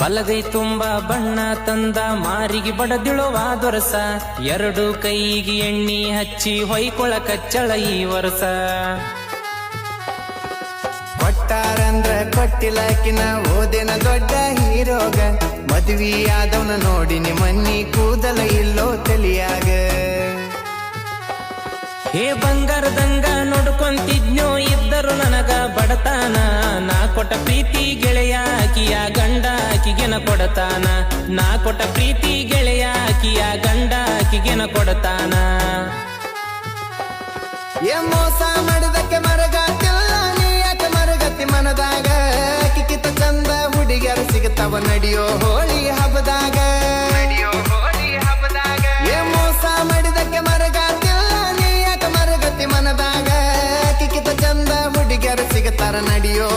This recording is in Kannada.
ಬಲಗೈ ತುಂಬ ಬಣ್ಣ ತಂದ ಮಾರಿಗೆ ಬಡದಿಳುವ ದೊರಸ. ಎರಡು ಕೈಗೆ ಎಣ್ಣಿ ಹಚ್ಚಿ ಹೊಯ್ಕೊಳ ಕಚ್ಚಳ ಈ ವರ್ಷ. ಕೊಟ್ಟಾರಂದ್ರ ಕೊಟ್ಟಿಲಾಕಿನ ಓದಿನ ದೊಡ್ಡ ಹೀರೋಗ. ಮದ್ವಿ ಆದವನ ನೋಡಿ ನಿಮ್ಮನ್ನಿ ಕೂದಲ ಇಲ್ಲೋ ತಲಿಯಾಗ. ಹೇ ಬಂಗಾರದಂಗ ನೋಡ್ಕೊಂತಿದ್ನೋ ಇದ್ದರು ನನಗ ಬಡತಾನ. ನಾ ಕೊಟ್ಟ ಪ್ರೀತಿ ಗೆಳೆಯಾಕಿ ಕೊಡತಾನ. ನಾ ಕೊಟ್ಟ ಪ್ರೀತಿ ಗೆಳೆಯ ಆಕಿಯ ಗಂಡ ಆಕಿಗೆನ ಕೊಡತಾನ. ಏ ಮೋಸ ಮಾಡಿದಕ್ಕೆ ಮರಗಾತಿಲ್ಲ ನೀ ಯಾಕೆ ಮರಗತಿ ಮನದಾಗ? ಕಿಕ್ಕಿತ ಚಂದ ಹುಡುಗಿಯರ ಸಿಗುತ್ತವ ನಡಿಯೋ ಹೋಳಿ ಹಬ್ಬದಾಗ. ಏ ಮೋಸ ಮಾಡಿದಕ್ಕೆ ಮರಗಾತಿಲ್ಲ ನೀ ಯಾಕೆ ಮರಗತಿ ಮನದಾಗ? ಕಿಕ್ಕಿತ ಚಂದ ಹುಡುಗಿಯರ ಸಿಗುತ್ತಾರ ನಡಿಯೋ